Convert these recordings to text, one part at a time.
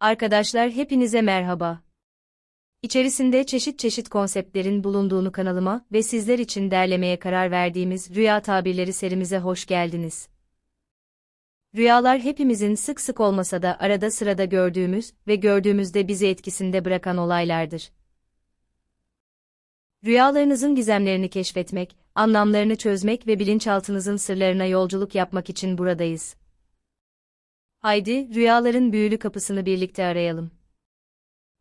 Arkadaşlar hepinize merhaba. İçerisinde çeşit çeşit konseptlerin bulunduğunu kanalıma ve sizler için derlemeye karar verdiğimiz Rüya Tabirleri serimize hoş geldiniz. Rüyalar hepimizin sık sık olmasa da arada sırada gördüğümüz ve gördüğümüzde bizi etkisinde bırakan olaylardır. Rüyalarınızın gizemlerini keşfetmek, anlamlarını çözmek ve bilinçaltınızın sırlarına yolculuk yapmak için buradayız. Haydi, rüyaların büyülü kapısını birlikte arayalım.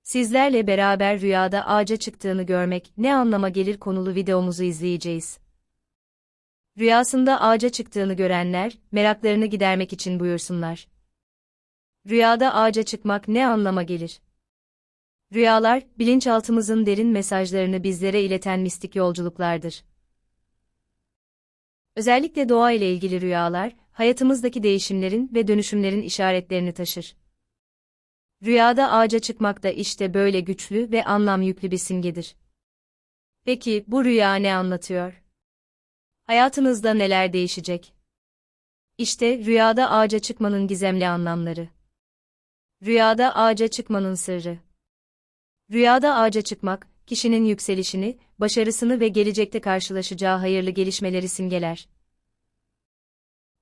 Sizlerle beraber rüyada ağaca çıktığını görmek ne anlama gelir konulu videomuzu izleyeceğiz. Rüyasında ağaca çıktığını görenler, meraklarını gidermek için buyursunlar. Rüyada ağaca çıkmak ne anlama gelir? Rüyalar, bilinçaltımızın derin mesajlarını bizlere ileten mistik yolculuklardır. Özellikle doğa ile ilgili rüyalar, hayatımızdaki değişimlerin ve dönüşümlerin işaretlerini taşır. Rüyada ağaca çıkmak da işte böyle güçlü ve anlam yüklü bir simgedir. Peki bu rüya ne anlatıyor? Hayatınızda neler değişecek? İşte rüyada ağaca çıkmanın gizemli anlamları. Rüyada ağaca çıkmanın sırrı. Rüyada ağaca çıkmak, kişinin yükselişini, başarısını ve gelecekte karşılaşacağı hayırlı gelişmeleri simgeler.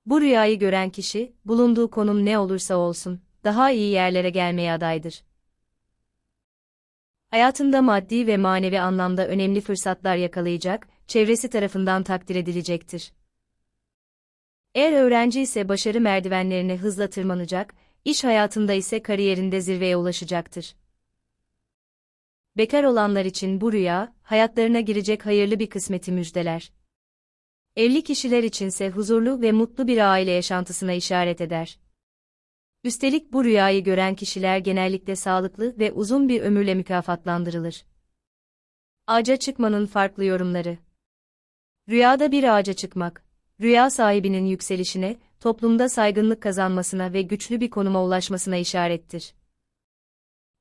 Bu rüyayı gören kişi, bulunduğu konum ne olursa olsun, daha iyi yerlere gelmeye adaydır. Hayatında maddi ve manevi anlamda önemli fırsatlar yakalayacak, çevresi tarafından takdir edilecektir. Eğer öğrenci ise başarı merdivenlerine hızla tırmanacak, iş hayatında ise kariyerinde zirveye ulaşacaktır. Bekar olanlar için bu rüya, hayatlarına girecek hayırlı bir kısmeti müjdeler. Evli kişiler içinse huzurlu ve mutlu bir aile yaşantısına işaret eder. Üstelik bu rüyayı gören kişiler genellikle sağlıklı ve uzun bir ömürle mükafatlandırılır. Ağaca çıkmanın farklı yorumları. Rüyada bir ağaca çıkmak, rüya sahibinin yükselişine, toplumda saygınlık kazanmasına ve güçlü bir konuma ulaşmasına işarettir.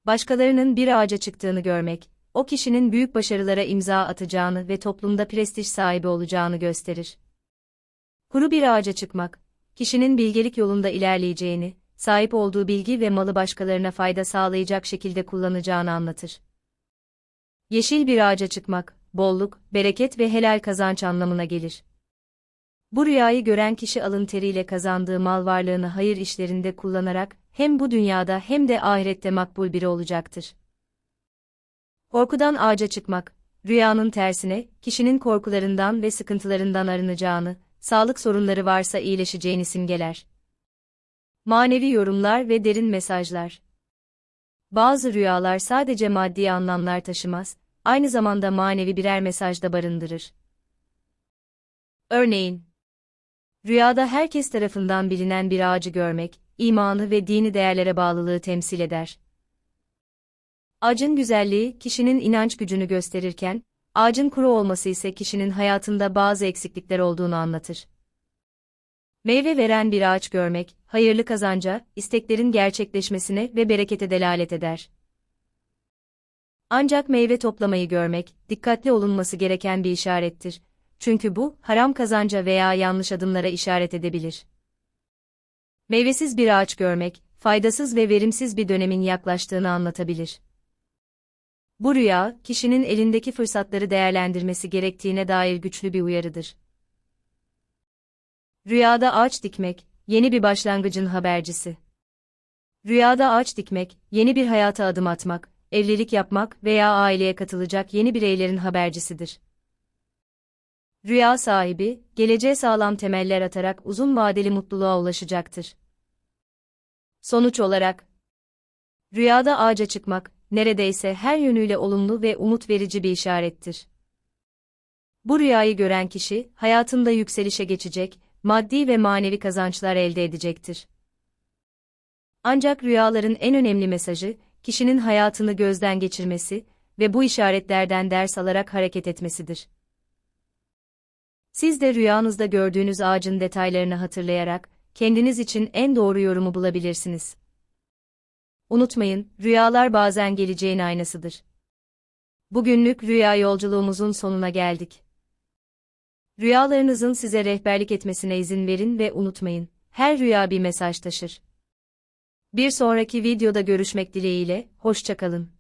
Başkalarının bir ağaca çıktığını görmek, o kişinin büyük başarılara imza atacağını ve toplumda prestij sahibi olacağını gösterir. Kuru bir ağaca çıkmak, kişinin bilgelik yolunda ilerleyeceğini, sahip olduğu bilgi ve malı başkalarına fayda sağlayacak şekilde kullanacağını anlatır. Yeşil bir ağaca çıkmak, bolluk, bereket ve helal kazanç anlamına gelir. Bu rüyayı gören kişi alın teriyle kazandığı mal varlığını hayır işlerinde kullanarak hem bu dünyada hem de ahirette makbul biri olacaktır. Korkudan ağaca çıkmak, rüyanın tersine, kişinin korkularından ve sıkıntılarından arınacağını, sağlık sorunları varsa iyileşeceğini simgeler. Manevi yorumlar ve derin mesajlar. Bazı rüyalar sadece maddi anlamlar taşımaz, aynı zamanda manevi birer mesaj da barındırır. Örneğin, rüyada herkes tarafından bilinen bir ağacı görmek, imanı ve dini değerlere bağlılığı temsil eder. Ağacın güzelliği kişinin inanç gücünü gösterirken, ağacın kuru olması ise kişinin hayatında bazı eksiklikler olduğunu anlatır. Meyve veren bir ağaç görmek, hayırlı kazanca, isteklerin gerçekleşmesine ve berekete delalet eder. Ancak meyve toplamayı görmek, dikkatli olunması gereken bir işarettir. Çünkü bu, haram kazanca veya yanlış adımlara işaret edebilir. Meyvesiz bir ağaç görmek, faydasız ve verimsiz bir dönemin yaklaştığını anlatabilir. Bu rüya, kişinin elindeki fırsatları değerlendirmesi gerektiğine dair güçlü bir uyarıdır. Rüyada ağaç dikmek, yeni bir başlangıcın habercisi. Rüyada ağaç dikmek, yeni bir hayata adım atmak, evlilik yapmak veya aileye katılacak yeni bireylerin habercisidir. Rüya sahibi, geleceğe sağlam temeller atarak uzun vadeli mutluluğa ulaşacaktır. Sonuç olarak, rüyada ağaca çıkmak, neredeyse her yönüyle olumlu ve umut verici bir işarettir. Bu rüyayı gören kişi, hayatında yükselişe geçecek, maddi ve manevi kazançlar elde edecektir. Ancak rüyaların en önemli mesajı, kişinin hayatını gözden geçirmesi ve bu işaretlerden ders alarak hareket etmesidir. Siz de rüyanızda gördüğünüz ağacın detaylarını hatırlayarak, kendiniz için en doğru yorumu bulabilirsiniz. Unutmayın, rüyalar bazen geleceğin aynasıdır. Bugünlük rüya yolculuğumuzun sonuna geldik. Rüyalarınızın size rehberlik etmesine izin verin ve unutmayın, her rüya bir mesaj taşır. Bir sonraki videoda görüşmek dileğiyle, hoşçakalın.